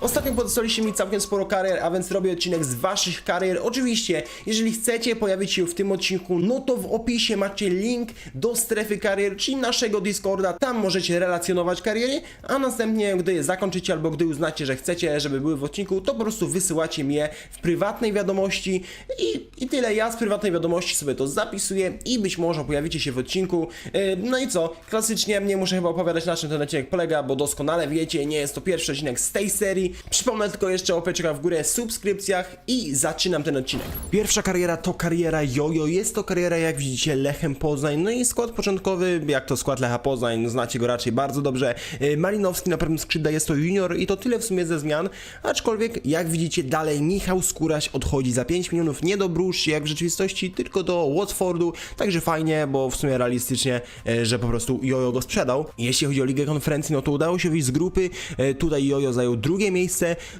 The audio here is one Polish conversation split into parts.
Ostatnio podesłaliście mi całkiem sporo karier, a więc robię odcinek z waszych karier. Oczywiście, jeżeli chcecie pojawić się w tym odcinku, no to w opisie macie link do strefy karier, czyli naszego Discorda. Tam możecie relacjonować kariery, a następnie, gdy je zakończycie albo gdy uznacie, że chcecie, żeby były w odcinku, to po prostu wysyłacie mi je w prywatnej wiadomości i, i tyle. Ja z prywatnej wiadomości sobie to zapisuję i być może pojawicie się w odcinku. Yy, No i co? Klasycznie nie muszę chyba opowiadać na czym ten odcinek polega, bo doskonale wiecie, nie jest to pierwszy odcinek z tej serii. Przypomnę tylko jeszcze o łapeczkach w górę, subskrypcjach i zaczynam ten odcinek. Pierwsza kariera to kariera Jojo. Jest to kariera, jak widzicie, Lechem Poznań. No i skład początkowy, jak to skład Lecha Poznań, znacie go raczej bardzo dobrze. Yy, Malinowski na pewnym skrzydle jest to junior i to tyle w sumie ze zmian. Aczkolwiek, jak widzicie, dalej Michał Skóraś odchodzi za 5 milionów nie do Brusz, jak w rzeczywistości, tylko do Watfordu. Także fajnie, bo w sumie realistycznie, e, że po prostu Jojo go sprzedał. Jeśli chodzi o Ligę Konferencji, no to udało się wyjść z grupy. E, Tutaj Jojo zajął drugie miejsce,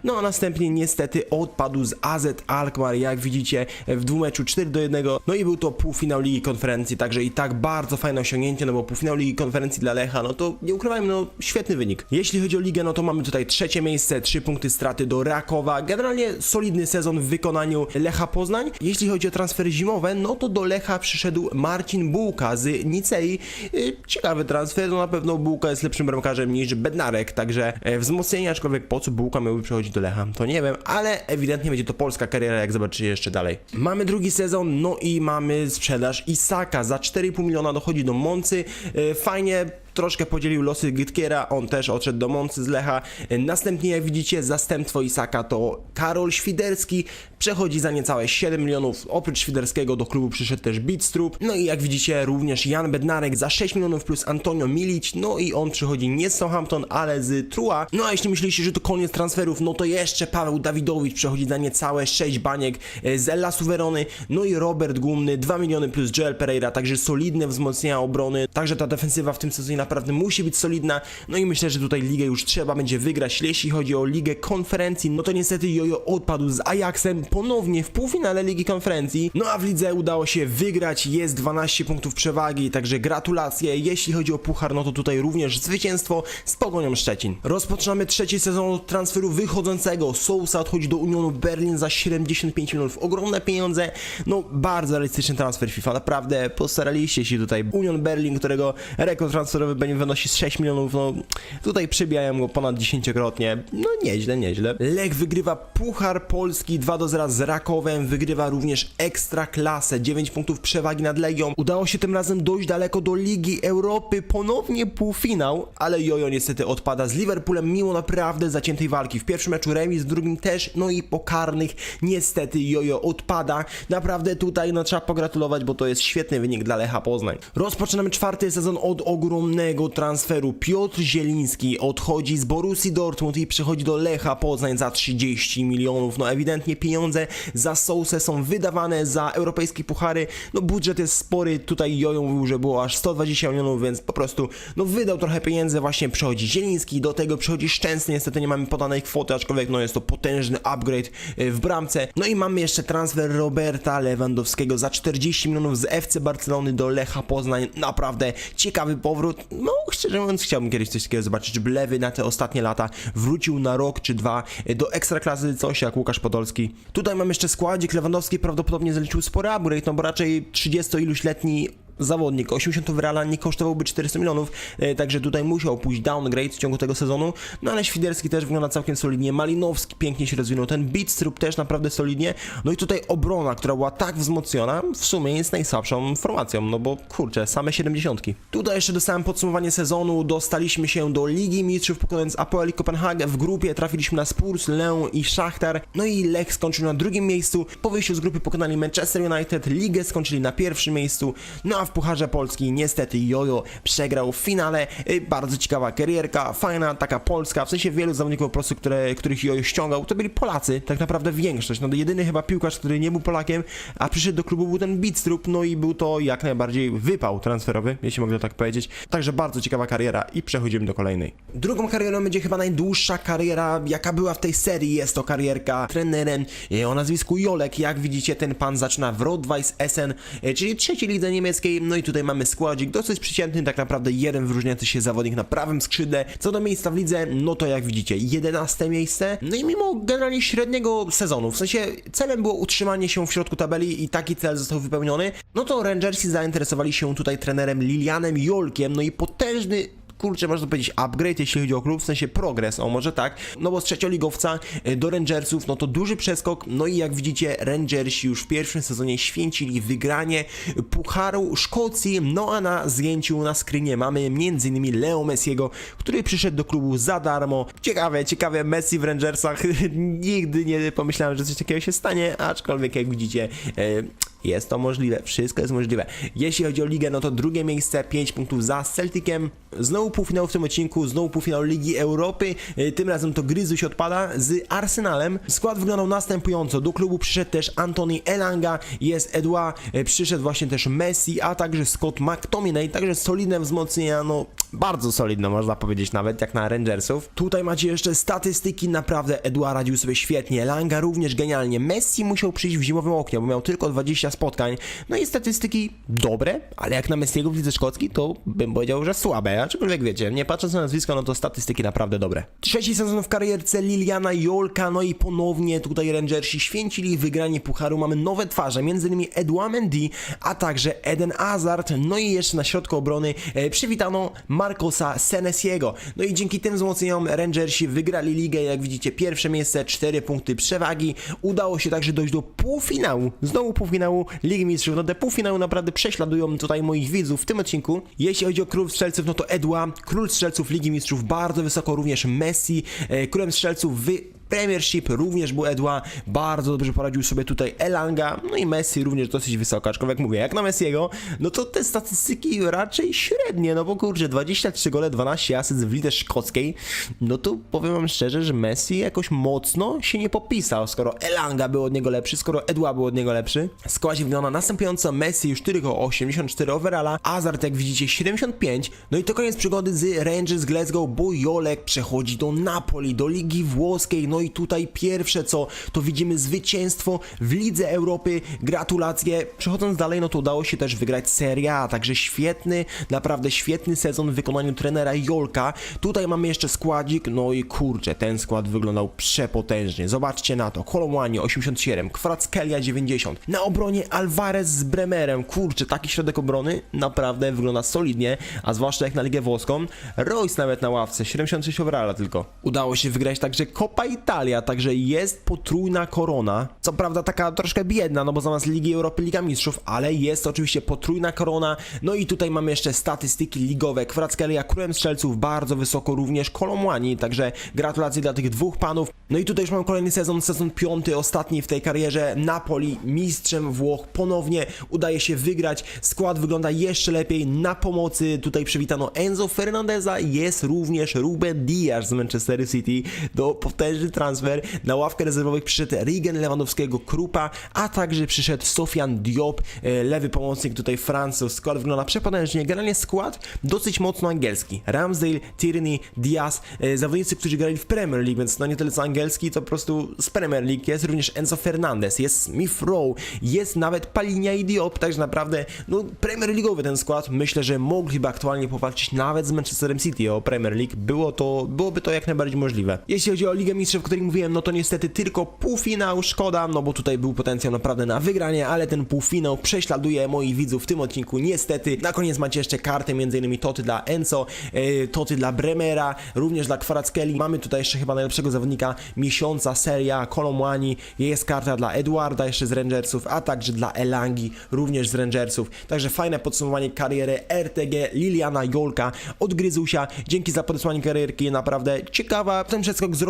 no a następnie niestety odpadł z AZ Alkmaar, jak widzicie, w dwumeczu 4 do 1. No i był to półfinał Ligi Konferencji, także i tak bardzo fajne osiągnięcie, no bo półfinał Ligi Konferencji dla Lecha, no to nie ukrywajmy, no świetny wynik. Jeśli chodzi o ligę, no to mamy tutaj trzecie miejsce, 3 punkty straty do Rakowa. Generalnie solidny sezon w wykonaniu Lecha Poznań. Jeśli chodzi o transfery zimowe, no to do Lecha przyszedł Marcin Bułka z Nicei. Yy, Ciekawy transfer, no na pewno Bułka jest lepszym bramkarzem niż Bednarek, także e, wzmocnienie, aczkolwiek po co Bułka miałby przychodzić do Lecha, to nie wiem, ale ewidentnie będzie to polska kariera, jak zobaczycie jeszcze dalej. Mamy drugi sezon, no i mamy sprzedaż Isaka, za 4,5 miliona dochodzi do Moncy, E, fajnie, troszkę podzielił losy Gytkiera, on też odszedł do Moncy z Lecha. Następnie, jak widzicie, zastępstwo Isaka to Karol Świderski, przechodzi za niecałe 7 milionów. Oprócz Świderskiego do klubu przyszedł też Beatstrup. No i jak widzicie, również Jan Bednarek za 6 milionów plus Antonio Milic. No i on przychodzi nie z Southampton, ale z Trua. No a jeśli myślicie, że to koniec transferów, no to jeszcze Paweł Dawidowicz przechodzi za niecałe 6 baniek z Ella Suverony. No i Robert Gumny 2 miliony plus Joel Pereira, także solidne wzmocnienia obrony. Także ta defensywa w tym sezonie naprawdę musi być solidna. No i myślę, że tutaj ligę już trzeba będzie wygrać. Jeśli chodzi o ligę konferencji, no to niestety Jojo odpadł z Ajaxem ponownie w półfinale ligi konferencji. No a w lidze udało się wygrać, jest 12 punktów przewagi, także gratulacje. Jeśli chodzi o puchar, no to tutaj również zwycięstwo z Pogonią Szczecin. Rozpoczynamy trzeci sezon od transferu wychodzącego. Sousa odchodzi do Unionu Berlin za 75 milionów. Ogromne pieniądze. No bardzo realistyczny transfer FIFA. Naprawdę postaraliście się tutaj. Union Berlin, którego rekord transferowy będzie wynosić 6 milionów, no tutaj przybijają go ponad dziesięciokrotnie. No nieźle, nieźle. Lech wygrywa Puchar Polski 2 do 0 z Rakowem, wygrywa również Ekstra Klasę, 9 punktów przewagi nad Legią. Udało się tym razem dojść daleko do Ligi Europy, ponownie półfinał, ale Jojo niestety odpada z Liverpoolem mimo naprawdę zaciętej walki. W pierwszym meczu remis, w drugim też, no i po karnych niestety Jojo odpada. Naprawdę tutaj no, trzeba pogratulować, bo to jest świetny wynik dla Lecha Poznań. Rozpoczynamy czwarty sezon od ogromnego transferu. Piotr Zieliński odchodzi z Borussii Dortmund i przychodzi do Lecha Poznań za 30 milionów. No ewidentnie pieniądze za Sousę są wydawane za europejskie puchary. No budżet jest spory, tutaj Jojo mówił, że było aż 120 milionów, więc po prostu no wydał trochę pieniędzy, właśnie przychodzi Zieliński, do tego przychodzi Szczęsny, niestety nie mamy podanej kwoty, aczkolwiek no jest to potężny upgrade y, w bramce. No i mamy jeszcze transfer Roberta Lewandowskiego za 40 milionów z FC Barcelony do Lecha Poznań. Naprawdę ciekawy powrót. No szczerze mówiąc chciałbym kiedyś coś takiego zobaczyć, żeby Lewy na te ostatnie lata wrócił na rok czy dwa y, do ekstraklasy, coś jak Łukasz Podolski. Tutaj mam jeszcze składzik, Lewandowski prawdopodobnie zaliczył spory upgrade, no bo raczej 30 iluś letni zawodnik. 80 wybrala nie kosztowałby 400 milionów, e, także tutaj musiał pójść downgrade w ciągu tego sezonu. No ale Świderski też wygląda całkiem solidnie. Malinowski pięknie się rozwinął. Ten Beatstrup też naprawdę solidnie. No i tutaj obrona, która była tak wzmocniona, w sumie jest najsłabszą formacją, no bo kurczę, same 70. Tutaj jeszcze dostałem podsumowanie sezonu. Dostaliśmy się do Ligi Mistrzów, pokonując Apoel i Kopenhagę. W grupie trafiliśmy na Spurs, Leon i Szachtar. No i Lech skończył na drugim miejscu. Po wyjściu z grupy pokonali Manchester United, Ligę skończyli na pierwszym miejscu. No a w Pucharze Polski niestety Jojo przegrał w finale. Y, Bardzo ciekawa karierka, fajna, taka polska, w sensie wielu zawodników po prostu, które, których Jojo ściągał, to byli Polacy, tak naprawdę większość. No jedyny chyba piłkarz, który nie był Polakiem, a przyszedł do klubu był ten Beatstrup, no i był to jak najbardziej wypał transferowy, jeśli mogę tak powiedzieć. Także bardzo ciekawa kariera i przechodzimy do kolejnej. Drugą karierą będzie chyba najdłuższa kariera, jaka była w tej serii. Jest to karierka trenerem y, o nazwisku Jolek. Jak widzicie, ten pan zaczyna w Rot-Weiss Essen, y, czyli trzeciej lidze niemieckiej. No i tutaj mamy składzik dosyć przeciętny, tak naprawdę jeden wyróżniający się zawodnik na prawym skrzydle. Co do miejsca w lidze, no to jak widzicie, 11 miejsce, no i mimo generalnie średniego sezonu, w sensie celem było utrzymanie się w środku tabeli i taki cel został wypełniony, no to Rangersi zainteresowali się tutaj trenerem Lilianem Jolkiem, no i potężny kurczę, można powiedzieć upgrade, jeśli chodzi o klub, w sensie progres, o może tak, no bo z trzecioligowca y, do Rangersów, no to duży przeskok, no i jak widzicie, Rangersi już w pierwszym sezonie święcili wygranie Pucharu Szkocji, no a na zdjęciu na screenie mamy m.in. Leo Messiego, który przyszedł do klubu za darmo. Ciekawe, ciekawe, Messi w Rangersach, nigdy nie pomyślałem, że coś takiego się stanie, aczkolwiek jak widzicie, y, jest to możliwe, wszystko jest możliwe. Jeśli chodzi o ligę, no to drugie miejsce, 5 punktów za Celticem. Znowu półfinał w tym odcinku, znowu półfinał Ligi Europy. E, Tym razem to Gryzuś odpada z Arsenalem. Skład wyglądał następująco. Do klubu przyszedł też Antony Elanga, jest Edouard, e, przyszedł właśnie też Messi, a także Scott McTominay, także solidne wzmocnienia, no bardzo solidne można powiedzieć nawet, jak na Rangersów. Tutaj macie jeszcze statystyki, naprawdę Edouard radził sobie świetnie, Elanga również genialnie. Messi musiał przyjść w zimowym oknie, bo miał tylko 20 spotkań. No i statystyki dobre, ale jak na Messiego w lidze szkockiej, to bym powiedział, że słabe. Aczkolwiek wiecie, nie patrząc na nazwisko, no to statystyki naprawdę dobre. Trzeci sezon w karierce Liliana Jolka, no i ponownie tutaj Rangersi święcili wygranie pucharu. Mamy nowe twarze, m.in. Edouard Mendy, a także Eden Hazard, no i jeszcze na środku obrony e, przywitano Marcosa Senesiego. No i dzięki tym wzmocnieniom Rangersi wygrali ligę, jak widzicie, pierwsze miejsce, 4 punkty przewagi. Udało się także dojść do półfinału, znowu półfinału Ligi Mistrzów. No te półfinały naprawdę prześladują tutaj moich widzów w tym odcinku. Jeśli chodzi o królów strzelców, no to Edouard, król strzelców Ligi Mistrzów, bardzo wysoko również Messi, e, królem strzelców wy Premiership również był Edouard, bardzo dobrze poradził sobie tutaj Elanga, no i Messi również dosyć wysoko, aczkolwiek mówię, jak na Messiego, no to te statystyki raczej średnie, no bo kurczę, 23 gole, 12 asyst w lidze szkockiej, no to powiem wam szczerze, że Messi jakoś mocno się nie popisał, skoro Elanga był od niego lepszy, skoro Edouard był od niego lepszy. Składzie wygląda następująco, Messi już tylko 84 overalla, Hazard jak widzicie 75, no i to koniec przygody z Rangers Glasgow, bo Jolek przechodzi do Napoli, do Ligi Włoskiej, no i tutaj pierwsze co, to widzimy zwycięstwo w Lidze Europy, gratulacje. Przechodząc dalej, no to udało się też wygrać Serie A, także świetny, naprawdę świetny sezon w wykonaniu trenera Jolka. Tutaj mamy jeszcze składzik, no i kurczę, ten skład wyglądał przepotężnie. Zobaczcie na to, Kolomłani 87, Kwarackelia 90, na obronie Alvarez z Bremerem, kurczę, taki środek obrony naprawdę wygląda solidnie, a zwłaszcza jak na Ligę Włoską. Royce nawet na ławce, 76 overalla tylko. Udało się wygrać także Copa Italia, także jest potrójna korona. Co prawda taka troszkę biedna, no bo zamiast Ligi Europy Liga Mistrzów, ale jest oczywiście potrójna korona. No i tutaj mamy jeszcze statystyki ligowe. Kwarackelia królem strzelców bardzo wysoko również Kolomłani, także gratulacje dla tych dwóch panów. No i tutaj już mam kolejny sezon, sezon piąty, ostatni w tej karierze. Napoli mistrzem Włoch ponownie udaje się wygrać. Skład wygląda jeszcze lepiej. Na pomocy tutaj przywitano Enzo Fernandeza, jest również Ruben Diaz z Manchester City. Do potężny transfer. Na ławkę rezerwowych przyszedł Rigen Lewandowskiego Krupa, a także przyszedł Sofian Diop, e, lewy pomocnik tutaj Francuz. Skład wygląda przepotężnie. Generalnie skład dosyć mocno angielski. Ramsdale, Tierney, Diaz, e, zawodnicy, którzy grali w Premier League, więc no nie tyle co angielski, to po prostu z Premier League. Jest również Enzo Fernandez, jest Smith Rowe, jest nawet Palinia i Diop, także naprawdę no Premier League'owy ten skład. Myślę, że mogliby aktualnie powalczyć nawet z Manchesterem City o Premier League. Było to, byłoby to jak najbardziej możliwe. Jeśli chodzi o Ligę Mistrzów, o której mówiłem, no to niestety tylko półfinał, szkoda, no bo tutaj był potencjał naprawdę na wygranie, ale ten półfinał prześladuje moich widzów w tym odcinku, niestety. Na koniec macie jeszcze karty, m.in. Toty dla Enzo, e, Toty dla Bremera, również dla Kwarackieli. Mamy tutaj jeszcze chyba najlepszego zawodnika miesiąca, seria Kolomłani, jest karta dla Eduarda jeszcze z Rangersów, a także dla Elangi, również z Rangersów. Także fajne podsumowanie kariery RTG Liliana Jolka od Gryzusia. Dzięki za podesłanie karierki, naprawdę ciekawa. Ten przeskok z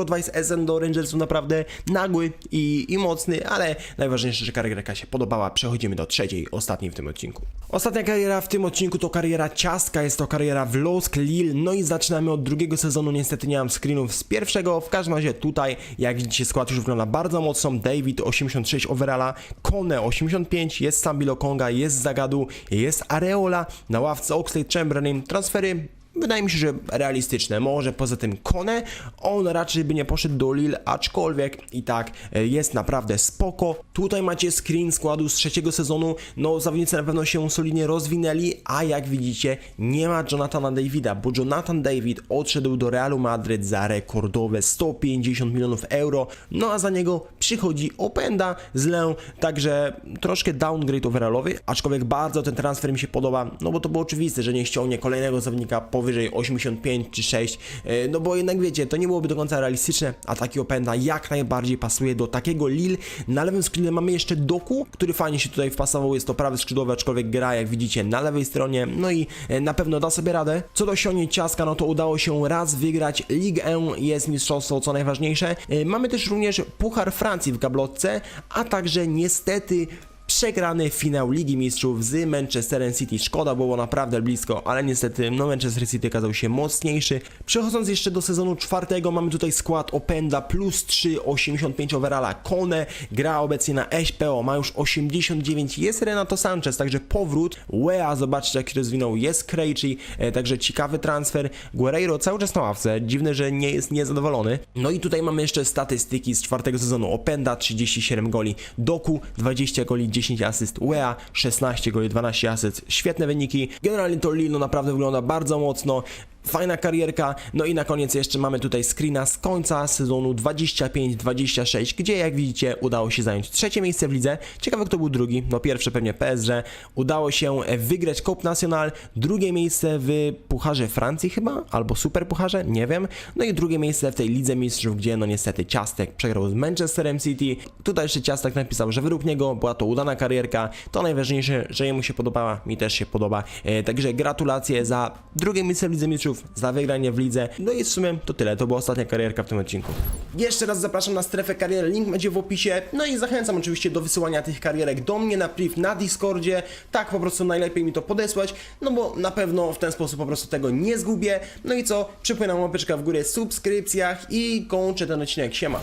SN do Rangersów naprawdę nagły i, i mocny, ale najważniejsze, że karierka się podobała. Przechodzimy do trzeciej, ostatniej w tym odcinku. Ostatnia kariera w tym odcinku to kariera ciastka, jest to kariera w Losk Lille, no i zaczynamy od drugiego sezonu, niestety nie mam screenów z pierwszego, w każdym razie tutaj, jak widzicie skład już wygląda bardzo mocno, David 86 overalla, Kone 85, jest Sambilo Konga, jest Zagadu, jest Areola, na ławce Oxlade Chamberlain, transfery wydaje mi się, że realistyczne. Może poza tym Kone, on raczej by nie poszedł do Lille, aczkolwiek i tak e, jest naprawdę spoko. Tutaj macie screen składu z trzeciego sezonu, no zawodnicy na pewno się solidnie rozwinęli, a jak widzicie nie ma Jonathana Davida, bo Jonathan David odszedł do Realu Madryt za rekordowe 150 milionów euro, no a za niego przychodzi Openda z Lę, także troszkę downgrade overallowy, aczkolwiek bardzo ten transfer mi się podoba, no bo to było oczywiste, że nie ściągnie kolejnego zawodnika powyżej 85 czy 6, e, no bo jednak wiecie, to nie byłoby do końca realistyczne, a taki Openda jak najbardziej pasuje do takiego Lille. Na lewym skrzydle mamy jeszcze Doku, który fajnie się tutaj wpasował, jest to prawy skrzydłowy, aczkolwiek gra jak widzicie na lewej stronie, no i e, na pewno da sobie radę. Co do Sioni Ciaska, no to udało się raz wygrać Ligue 1, jest mistrzostwo, co najważniejsze. E, Mamy też również Puchar Francji w gablotce, a także niestety przegrany finał Ligi Mistrzów z Manchesterem City. Szkoda było naprawdę blisko, ale niestety no Manchester City okazał się mocniejszy. Przechodząc jeszcze do sezonu czwartego, mamy tutaj skład Openda plus 3, 85 overalla. Kone gra obecnie na SPO, ma już 89, jest Renato Sanchez, także powrót. Wea, zobaczcie jak się rozwinął, jest Krejci, e, także ciekawy transfer. Guerreiro cały czas na ławce, dziwne, że nie jest niezadowolony. No i tutaj mamy jeszcze statystyki z czwartego sezonu. Openda 37 goli, Doku 20 goli, 10 asyst, Wea 16 goli, 12 asyst. Świetne wyniki. Generalnie to Lille no naprawdę wygląda bardzo mocno. Fajna karierka, no i na koniec jeszcze mamy tutaj screena z końca sezonu 25-26, gdzie jak widzicie udało się zająć trzecie miejsce w lidze. Ciekawe kto był drugi, no pierwsze pewnie PSG. Udało się e, wygrać Coupe National, drugie miejsce w Pucharze Francji chyba, albo Super Pucharze, nie wiem. No i drugie miejsce w tej Lidze Mistrzów, gdzie no niestety Ciastek przegrał z Manchesterem City. Tutaj jeszcze Ciastek napisał, że według niego była to udana karierka. To najważniejsze, że jemu się podobała, mi też się podoba. E, także gratulacje za drugie miejsce w Lidze Mistrzów, za wygranie w lidze. No i w sumie to tyle, to była ostatnia karierka w tym odcinku. Jeszcze raz zapraszam na strefę karier, link będzie w opisie. No i zachęcam oczywiście do wysyłania tych karierek do mnie na priv na Discordzie. Tak po prostu najlepiej mi to podesłać, no bo na pewno w ten sposób po prostu tego nie zgubię. No i co? Przypłynam łapeczka w górę subskrypcjach i kończę ten odcinek. Siema.